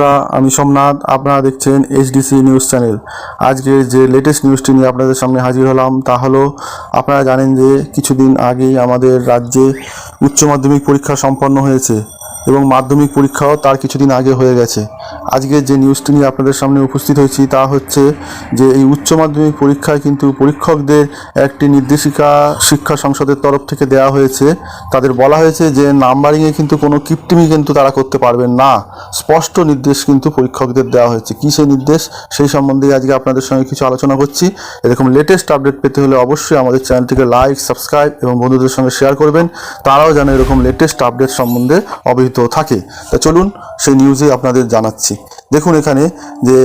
বন্ধুরা, আমি সোমনাথ আপনারা দেখছেন এইচডিসি নিউজ চ্যানেল আজকে যে লেটেস্ট নিউজটি নিয়ে আপনাদের সামনে হাজির হলাম তা হলো আপনারা জানেন যে কিছুদিন আগেই আমাদের রাজ্যে উচ্চ মাধ্যমিক পরীক্ষা সম্পন্ন হয়েছে। এবং মাধ্যমিক পরীক্ষাও তার কিছুদিন আগে হয়ে গেছে। আজকে যে নিউজটি নিয়ে আপনাদের সামনে উপস্থিত হয়েছি তা হচ্ছে যে এই উচ্চ মাধ্যমিক পরীক্ষায় কিন্তু পরীক্ষকদের একটি নির্দেশিকা শিক্ষা সংসদের তরফ থেকে দেওয়া হয়েছে। তাদের বলা হয়েছে যে নাম্বারিংয়ে কিন্তু কোনো কিপটিমি কিন্তু তারা করতে পারবেন না। স্পষ্ট নির্দেশ কিন্তু পরীক্ষকদের দেওয়া হয়েছে। কী সেই নির্দেশ? সেই সম্বন্ধে আজকে আপনাদের সঙ্গে কিছু আলোচনা করছি। এরকম লেটেস্ট আপডেট পেতে হলে অবশ্যই আমাদের চ্যানেলটিকে লাইক সাবস্ক্রাইব এবং বন্ধুদের সঙ্গে শেয়ার করবেন। তারাও যেন এরকম লেটেস্ট আপডেট সম্বন্ধে অবহিত থাকে। তা চলুন সেই নিউজে আপনাদের জানাচ্ছি। দেখুন এখানে যে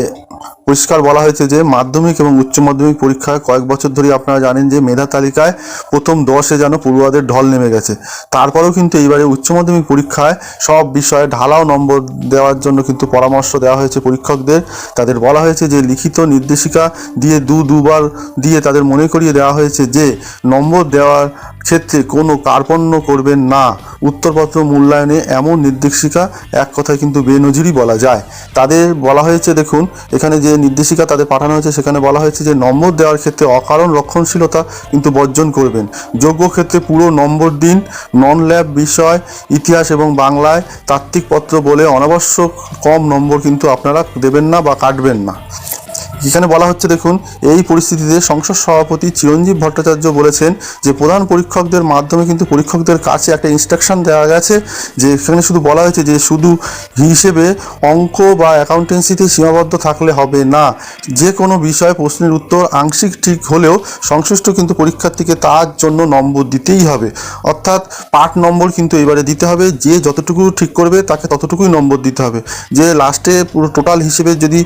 পরিষ্কার বলা হয়েছে যে মাধ্যমিক এবং উচ্চ মাধ্যমিক পরীক্ষায় কয়েক বছর ধরে আপনারা জানেন যে মেধা তালিকায় প্রথম দশে যেন পড়ুয়াদের ঢল নেমে গেছে। তারপরেও কিন্তু এইবারে উচ্চ মাধ্যমিক পরীক্ষায় সব বিষয়ে ঢালাও নম্বর দেওয়ার জন্য কিন্তু পরামর্শ দেওয়া হয়েছে পরীক্ষকদের। তাদের বলা হয়েছে যে লিখিত নির্দেশিকা দিয়ে দু, দুবার দিয়ে তাদের মনে করিয়ে দেওয়া হয়েছে যে নম্বর দেওয়ার ক্ষেত্রে কোনো কার্পণ্য করবেন না। উত্তরপত্র মূল্যায়নে এমন নির্দেশিকা এক কথায় কিন্তু বেনজিরই বলা যায়। তাদের বলা হয়েছে, দেখুন, এখানে যে নির্দেশিকা তাদের পাঠানো হয়েছে, সেখানে বলা হয়েছে যে নম্বর দেওয়ার ক্ষেত্রে অকারণ রক্ষণশীলতা কিন্তু বর্জন করবেন। যোগ্য ক্ষেত্রে পুরো নম্বর দিন নন ল্যাব বিষয়, ইতিহাস এবং বাংলায় তাত্ত্বিক পত্র বলে অনাবশ্যক কম নম্বর কিন্তু আপনারা দেবেন না বা কাটবেন না। যেখানে বলা হচ্ছে, দেখুন, এই পরিস্থিতিতে সংসদ সভাপতি চিরঞ্জীব ভট্টাচার্য বলেছেন যে, প্রধান পরীক্ষকদের মাধ্যমে কিন্তু পরীক্ষকদের কাছে একটা ইনস্ট্রাকশন দেওয়া গেছে, যে সেখানে শুধু বলা হয়েছে যে, শুধু হিসেবে অঙ্ক বা অ্যাকাউন্টেন্সিতে সীমাবদ্ধ থাকলে হবে না। যে কোনো বিষয়ে প্রশ্নের উত্তর আংশিক ঠিক হলেও সংশ্লিষ্ট কিন্তু পরীক্ষার্থীকে তার জন্য নম্বর দিতেই হবে। অর্থাৎ পাঠ নম্বর কিন্তু এবারে দিতে হবে, যে যতটুকু ঠিক করবে তাকে ততটুকুই নম্বর দিতে হবে। যে লাস্টে পুরো টোটাল হিসেবে যদি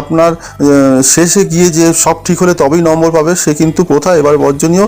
আপনার শেষে গিয়ে যে সব ঠিক হলে তবেই নম্বর পাবে সে কিন্তু প্রথা এবার বর্জনীয়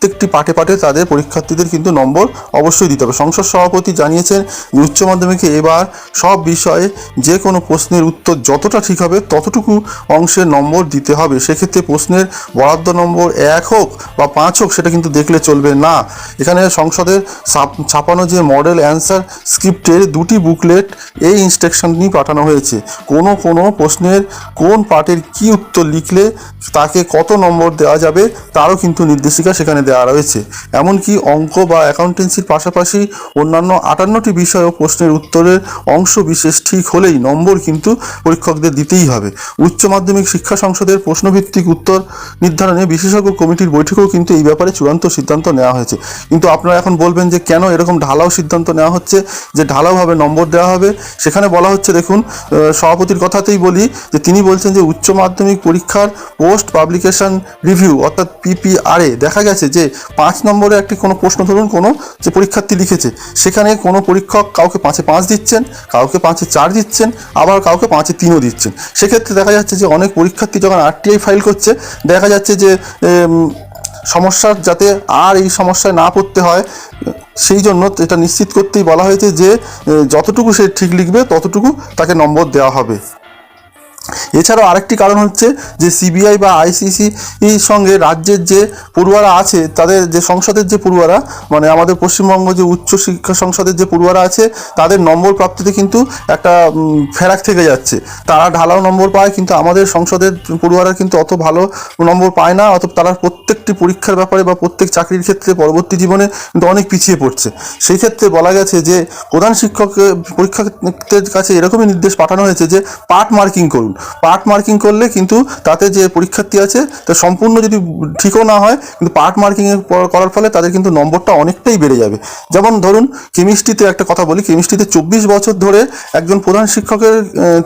প্রত্যেকটি পাঠে পাঠে তাদের পরীক্ষার্থীদের কিন্তু নম্বর অবশ্যই দিতে হবে। সংসদ সভাপতি জানিয়েছেন যে উচ্চ মাধ্যমিকে এবার সব বিষয়ে যে কোনো প্রশ্নের উত্তর যতটা ঠিক হবে ততটুকু অংশের নম্বর দিতে হবে। সেক্ষেত্রে প্রশ্নের বরাদ্দ নম্বর এক হোক বা পাঁচ হোক সেটা কিন্তু দেখলে চলবে না। এখানে সংসদের ছাপ- ছাপানো যে মডেল অ্যান্সার স্ক্রিপ্টের দুটি বুকলেট এই ইনস্ট্রাকশন নিয়ে পাঠানো হয়েছে। কোনো কোনো প্রশ্নের কোন পার্টের কি উত্তর লিখলে তাকে কত নম্বর দেওয়া যাবে তারও কিন্তু নির্দেশিকা সেখানে দেওয়া রয়েছে। এমনকি অঙ্ক বা অ্যাকাউন্টেন্সির পাশাপাশি অন্যান্য আটান্নটি বিষয় ও প্রশ্নের উত্তরের অংশ বিশেষ ঠিক হলেই নম্বর কিন্তু পরীক্ষকদের দিতেই হবে। উচ্চ মাধ্যমিক শিক্ষা সংসদের প্রশ্নভিত্তিক উত্তর নির্ধারণে বিশেষজ্ঞ কমিটির বৈঠকেও কিন্তু এই ব্যাপারে চূড়ান্ত সিদ্ধান্ত নেওয়া হয়েছে। কিন্তু আপনারা এখন বলবেন যে কেন এরকম ঢালাও সিদ্ধান্ত নেওয়া হচ্ছে, যে ঢালাওভাবে নম্বর দেওয়া হবে? সেখানে বলা হচ্ছে, দেখুন সভাপতির কথাতেই বলি যে তিনি বলছেন যে উচ্চ মাধ্যমিক পরীক্ষার পোস্ট পাবলিকেশন রিভিউ অর্থাৎ পিপিআরএ দেখা গেছে যে পাঁচ নম্বরে একটি কোনো প্রশ্ন ধরুন, কোনো যে পরীক্ষার্থী লিখেছে, সেখানে কোনো পরীক্ষক কাউকে পাঁচে পাঁচ দিচ্ছেন, কাউকে পাঁচে চার দিচ্ছেন, আবার কাউকে পাঁচে তিনও দিচ্ছেন। সেক্ষেত্রে দেখা যাচ্ছে যে অনেক পরীক্ষার্থী যখন আরটিআই ফাইল করছে, দেখা যাচ্ছে যে সমস্যার যাতে আর এই সমস্যায় না পড়তে হয়, সেই জন্য এটা নিশ্চিত করতেই বলা হয়েছে যে যতটুকু সে ঠিক লিখবে, ততটুকু তাকে নম্বর দেওয়া হবে। এছাড়াও আরেকটি কারণ হচ্ছে যে সিবিআই বা আইসিসি সঙ্গে রাজ্যের যে পড়ুয়ারা আছে, তাদের যে সংসদের যে পড়ুয়ারা মানে আমাদের পশ্চিমবঙ্গ যে উচ্চ শিক্ষা সংসদের যে পড়ুয়ারা আছে, তাদের নম্বর প্রাপ্তিতে কিন্তু একটা ফেরাক থেকে যাচ্ছে। তারা ঢালাও নম্বর পায়, কিন্তু আমাদের সংসদের পড়ুয়ারা কিন্তু অত ভালো নম্বর পায় না, অত তারা প্রত্যেকটি পরীক্ষার ব্যাপারে বা প্রত্যেক চাকরির ক্ষেত্রে পরবর্তী জীবনে কিন্তু অনেক পিছিয়ে পড়ছে। সেই ক্ষেত্রে বলা গেছে যে প্রধান শিক্ষক পরীক্ষকদের কাছে এরকমই নির্দেশ পাঠানো হয়েছে যে পার্ট মার্কিং করুন। পার্ট মার্কিং করলে কিন্তু তাতে যে পরীক্ষার্থী আছে, তা সম্পূর্ণ যদি ঠিকও না হয়, কিন্তু পার্ট মার্কিং করার ফলে তাদের কিন্তু নম্বরটা অনেকটাই বেড়ে যাবে। যেমন ধরুন কেমিস্ট্রিতে একটা কথা বলি কেমিস্ট্রিতে চব্বিশ বছর ধরে একজন প্রধান শিক্ষকের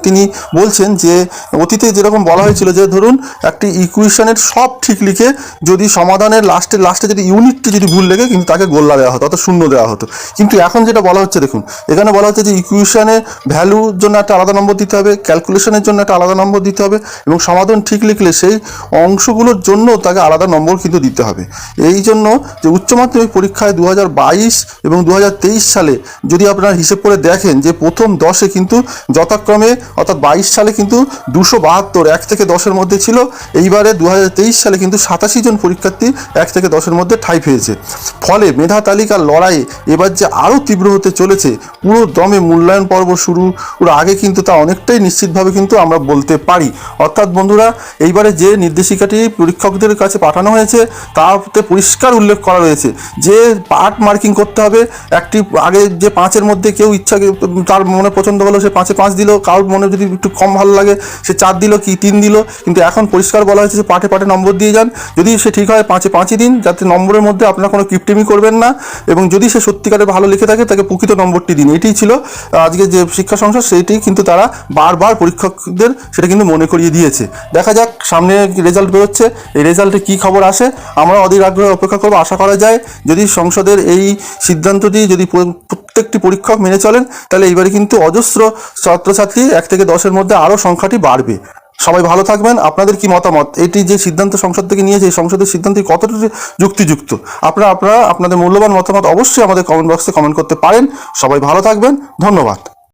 তিনি বলছেন যে, অতীতে যেরকম বলা হয়েছিল যে, ধরুন, একটি ইকুয়েশনের সব ঠিক লিখে যদি সমাধানের লাস্টে লাস্টে যদি ইউনিটটি যদি ভুল লেগে, কিন্তু তাকে গোল্লা দেওয়া হতো, অর্থাৎ শূন্য দেওয়া হতো। কিন্তু এখন যেটা বলা হচ্ছে, দেখুন, এখানে বলা হচ্ছে যে ইকুয়েশনের ভ্যালুর জন্য একটা আলাদা নম্বর দিতে হবে ক্যালকুলেশনের জন্য একটা আলাদা নম্বর দিতে হবে এবং সমাধান ঠিক লিখলে সেই অংশগুলোর জন্য তাকে আলাদা নম্বর কিন্তু দিতে হবে। এই জন্য যে উচ্চ মাধ্যমিক পরীক্ষায় দু হাজার বাইশ এবং দু হাজার তেইশ সালে যদি আপনারা হিসেব করে দেখেন যে প্রথম দশে কিন্তু যথাক্রমে অর্থাৎ বাইশ সালে কিন্তু দুশো বাহাত্তর, এক থেকে দশের মধ্যে ছিল। এইবারে দু হাজার তেইশ সালে কিন্তু সাতাশি জন পরীক্ষার্থী এক থেকে দশের মধ্যে ঠাই পেয়েছে। ফলে মেধা তালিকার লড়াই এবার যে আরও তীব্র হতে চলেছে, পুরো দমে মূল্যায়ন পর্ব শুরু। আগে কিন্তু তা অনেকটাই নিশ্চিতভাবে কিন্তু আমরা বলতে পারি। অর্থাৎ বন্ধুরা, এইবারে যে নির্দেশিকাটি পরীক্ষকদের কাছে পাঠানো হয়েছে, তাতে পরিষ্কার উল্লেখ করা রয়েছে যে পার্ট মার্কিং করতে হবে। একটি আগে যে পাঁচের মধ্যে কেউ ইচ্ছা তার মনে পছন্দ হলো, সে পাঁচে পাঁচ দিল, কারোর মনে যদি একটু কম ভালো লাগে, সে চার দিল কি তিন দিল। কিন্তু এখন পরিষ্কার বলা হয়েছে যে, পাঠে পাঠে নম্বর দিয়ে যান। যদি সে ঠিক হয়, পাঁচে পাঁচই দিন, যাতে নম্বরের মধ্যে আপনারা কোনো কিপটিমি করবেন না। এবং যদি সে সত্যিকারে ভালো লিখে থাকে, তাকে প্রকৃত নম্বরটি দিন। এটিই ছিল আজকে যে শিক্ষা সংসদ, সেইটি কিন্তু তারা বারবার পরীক্ষকদের সেটা কিন্তু মনে করিয়ে দিয়েছে। দেখা যাক, সামনে রেজাল্ট বেরোচ্ছে। এই রেজাল্টে কী খবর আসে? আমরা অধীর আগ্রহে অপেক্ষা করব। আশা করা যায়, যদি সংসদের এই সিদ্ধান্তটি যদি প্রত্যেকটি পরীক্ষক মেনে চলেন, তাহলে এইবারে কিন্তু অজস্র ছাত্রছাত্রী এক থেকে দশের মধ্যে আরও সংখ্যাটি বাড়বে। সবাই ভালো থাকবেন। আপনাদের কি মতামত? এটি যে সিদ্ধান্ত সংসদ থেকে নিয়েছে, এই সংসদের সিদ্ধান্ত কতটা যুক্তিযুক্ত? আপনারা আপনারা, আপনাদের মূল্যবান মতামত অবশ্যই আমাদের কমেন্ট বক্সে কমেন্ট করতে পারেন। সবাই ভালো থাকবেন। ধন্যবাদ।